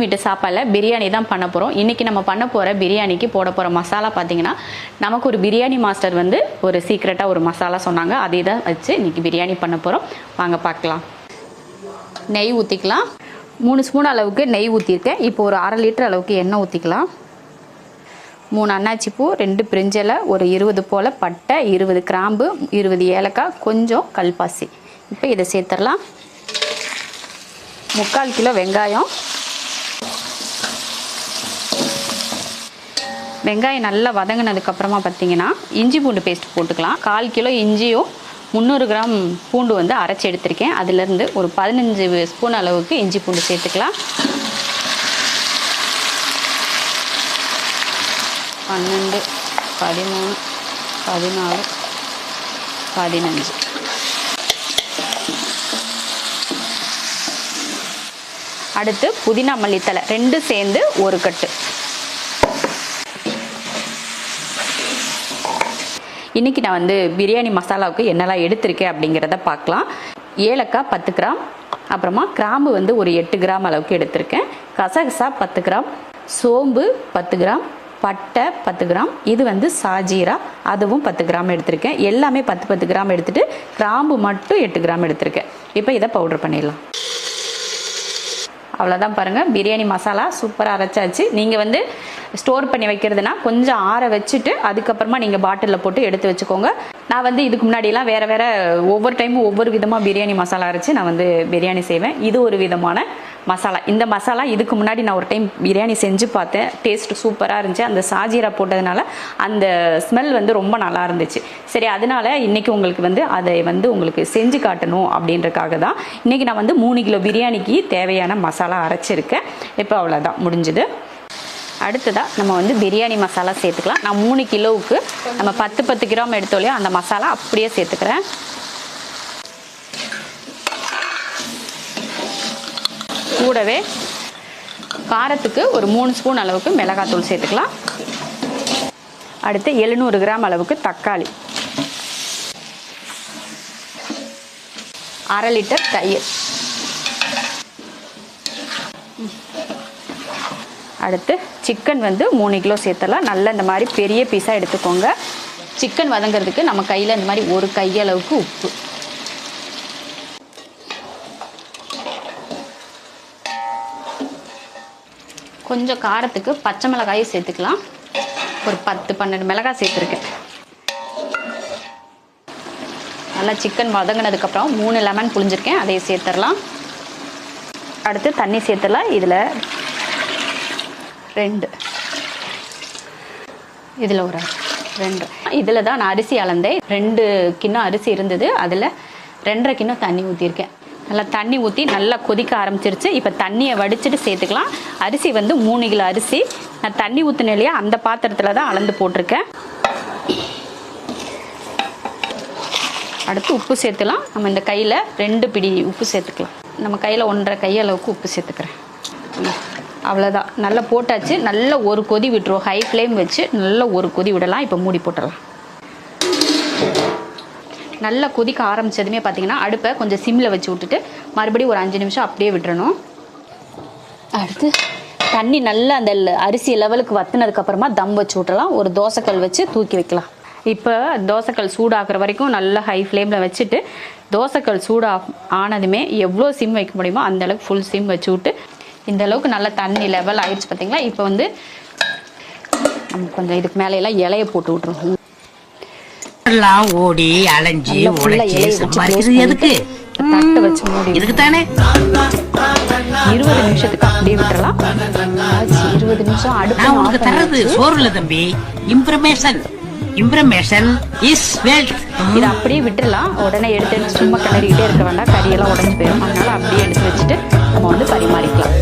வீட்டு சாப்பாடில் பிரியாணி தான் பண்ண போகிறோம் இன்றைக்கி நம்ம பண்ண போகிற பிரியாணிக்கு போட போகிற மசாலா பார்த்தீங்கன்னா நமக்கு ஒரு பிரியாணி மாஸ்டர் வந்து ஒரு சீக்ரெட்டாக ஒரு மசாலா சொன்னாங்க. அதே தான் வச்சு இன்றைக்கி பிரியாணி பண்ண போகிறோம் வாங்க பார்க்கலாம் நெய் ஊற்றிக்கலாம் மூணு ஸ்பூன் அளவுக்கு நெய் ஊற்றிருக்கேன் இப்போ ஒரு அரை லிட்டர் அளவுக்கு எண்ணெய் ஊற்றிக்கலாம் மூணு அன்னாச்சி பூ ரெண்டு பிரிஞ்சலை ஒரு இருபது போல் பட்டை இருபது கிராம்பு இருபது ஏலக்காய் கொஞ்சம் கல்பாசி. இப்போ இதை சேர்த்துடலாம். முக்கால் கிலோ வெங்காயம். வெங்காயம் நல்லா வதங்கினதுக்கு அப்புறமா பார்த்தீங்கன்னா இஞ்சி பூண்டு பேஸ்ட் போட்டுக்கலாம். கால் கிலோ இஞ்சியும் முந்நூறு கிராம் பூண்டு வந்து அரைச்சி எடுத்திருக்கேன். அதுலேருந்து ஒரு பதினஞ்சு ஸ்பூன் அளவுக்கு இஞ்சி பூண்டு சேர்த்துக்கலாம். பன்னெண்டு பதிமூணு பதினாலு பதினஞ்சு. அடுத்து புதினா மல்லித்தலை ரெண்டு சேர்ந்து ஒரு கட்டு. இன்றைக்கி நான் வந்து பிரியாணி மசாலாவுக்கு என்னெல்லாம் எடுத்திருக்கேன் அப்படிங்கிறத பார்க்கலாம். ஏலக்காய் பத்து கிராம் அப்புறமா கிராம்பு வந்து ஒரு எட்டு கிராம் அளவுக்கு எடுத்திருக்கேன். கசகசா பத்து கிராம் சோம்பு பத்து கிராம் பட்டை பத்து கிராம் இது வந்து சாஜீரா அதுவும் பத்து கிராம் எடுத்திருக்கேன். எல்லாமே பத்து பத்து கிராம் எடுத்துகிட்டு கிராம்பு மட்டும் எட்டு கிராம் எடுத்திருக்கேன். இப்போ இதை பவுடர் பண்ணிடலாம். அவ்வளோதான் பாருங்கள் பிரியாணி மசாலா சூப்பராக அரைச்சாச்சு. நீங்கள் வந்து ஸ்டோர் பண்ணி வைக்கிறதுனா கொஞ்சம் ஆற வச்சுட்டு அதுக்கப்புறமா நீங்கள் பாட்டிலில் போட்டு எடுத்து வச்சுக்கோங்க. நான் வந்து இதுக்கு முன்னாடியெல்லாம் வேறு வேறு ஒவ்வொரு டைமும் ஒவ்வொரு விதமாக பிரியாணி மசாலா அரைச்சி நான் வந்து பிரியாணி செய்வேன். இது ஒரு விதமான மசாலா. இந்த மசாலா இதுக்கு முன்னாடி நான் ஒரு டைம் பிரியாணி செஞ்சு பார்த்தேன். டேஸ்ட் சூப்பராக இருந்துச்சு. அந்த சாஜீரா போட்டதுனால அந்த ஸ்மெல் வந்து ரொம்ப நல்லா இருந்துச்சு. சரி அதனால இன்னைக்கு உங்களுக்கு வந்து அதை வந்து உங்களுக்கு செஞ்சு காட்டணும் அப்படின்றக்காக தான் இன்னைக்கு நான் வந்து மூணு கிலோ பிரியாணிக்கு தேவையான மசாலா அரைச்சிருக்கேன். இப்போ அவ்வளோதான் முடிஞ்சுது. அடுத்ததாக நம்ம வந்து பிரியாணி மசாலா சேர்த்துக்கலாம். நான் மூணு கிலோவுக்கு நம்ம பத்து பத்து கிராம் எடுத்தோலையோ அந்த மசாலா அப்படியே சேர்த்துக்கிறேன். கூடவே காரத்துக்கு ஒரு மூணு ஸ்பூன் அளவுக்கு மிளகாத்தூள் சேர்த்துக்கலாம். அடுத்து எழுநூறு கிராம் அளவுக்கு தக்காளி. அரை லிட்டர் தயிர். அடுத்து சிக்கன் வந்து மூணு கிலோ சேர்த்தலாம் நல்ல இந்த மாதிரி பெரிய பீஸாக எடுத்துக்கோங்க. சிக்கன் வதங்கிறதுக்கு நம்ம கையில் இந்த மாதிரி ஒரு கையளவுக்கு உப்பு. கொஞ்சம் காரத்துக்கு பச்சை மிளகாயும் சேர்த்துக்கலாம். ஒரு பத்து பன்னெண்டு மிளகாய் சேர்த்துருக்கேன். நல்லா சிக்கன் வதங்கினதுக்கப்புறம் மூணு லெமன் புளிஞ்சிருக்கேன் அதையும் சேர்த்துடலாம் அடுத்து தண்ணி சேர்த்துடலாம் இதில் ரெண்டு. இதில் ஒரு ரெண்டு. இதில் தான் நான் அரிசி அளந்தேன். ரெண்டு கிண்ணம் அரிசி இருந்தது. அதில் ரெண்டரை கிண்ணம் தண்ணி ஊற்றிருக்கேன் நல்லா தண்ணி ஊற்றி நல்லா கொதிக்க ஆரம்பிச்சிருச்சு. இப்போ தண்ணியை வடிச்சிட்டு சேர்த்துக்கலாம். அரிசி வந்து மூணு கிலோ அரிசி. நான் தண்ணி ஊற்றின இல்லையா அந்த பாத்திரத்தில் தான் அளந்து போட்டிருக்கேன். அடுத்து உப்பு சேர்த்துலாம். நம்ம இந்த கையில் ரெண்டு பிடி உப்பு சேர்த்துக்கலாம். நம்ம கையில் ஒன்றரை கையளவுக்கு உப்பு சேர்த்துக்கிறேன். அவ்வளோதான் நல்லா போட்டாச்சு. நல்ல ஒரு கொதி விட்டுருவோம் ஹை ஃப்ளேம் வச்சு நல்ல ஒரு கொதி விடலாம். இப்போ மூடி போட்டுடலாம். நல்லா கொதிக்க ஆரம்பிச்சதுமே பார்த்தீங்கன்னா அடுப்பை கொஞ்சம் சிம்மில் வச்சு விட்டுட்டு மறுபடியும் ஒரு அஞ்சு நிமிஷம் அப்படியே விட்டுறணும். அடுத்து தண்ணி நல்லா அந்த அரிசி லெவலுக்கு வத்துனதுக்கப்புறமா தம் வச்சு விட்டலாம் ஒரு தோசைக்கல் வச்சு தூக்கி வைக்கலாம். இப்போ தோசைக்கல் சூடாகிற வரைக்கும் நல்லா ஹை ஃப்ளேமில் வச்சுட்டு தோசைக்கல் சூடா ஆனதுமே எவ்வளோ சிம் வைக்க முடியுமோ அந்த அளவுக்கு ஃபுல் சிம் வச்சு விட்டு இந்த அளவுக்கு நல்ல தண்ணி லெவல் ஆயிடுச்சு பார்த்தீங்களா இப்போ வந்து நம்ம கொஞ்சம் இதுக்கு மேலே எல்லாம் இலையை போட்டு விட்ருவோம் எல்லாம் ஓடி அலைஞ்சி உழைச்சி சம்பாதிக்கிறது எதுக்கு? பண்ணிட்டு தட்டு வச்சு மூடி இதுக்கு தானே இருபது நிமிஷத்துக்கு அப்படியே விட்டுறலாம். இருபது நிமிஷம் அடுப்பு உனக்கு தர்றது பண்ணியாச்சு. சோறு இல்ல தம்பி. இம்ப்ரமேஷன் இம்ப்ரமேஷன் இஸ் வெல்த் இதை அப்படியே விட்டுறலாம். உடனே எடுத்து எடுத்து சும்மா கிளறிக்கிட்டே இருக்க வேண்டாம். கறியெல்லாம் உடஞ்சி போயிடும் அதனால அப்படியே எடுத்து வச்சுட்டு நம்ம வந்து பரிமாறிக்கலாம்.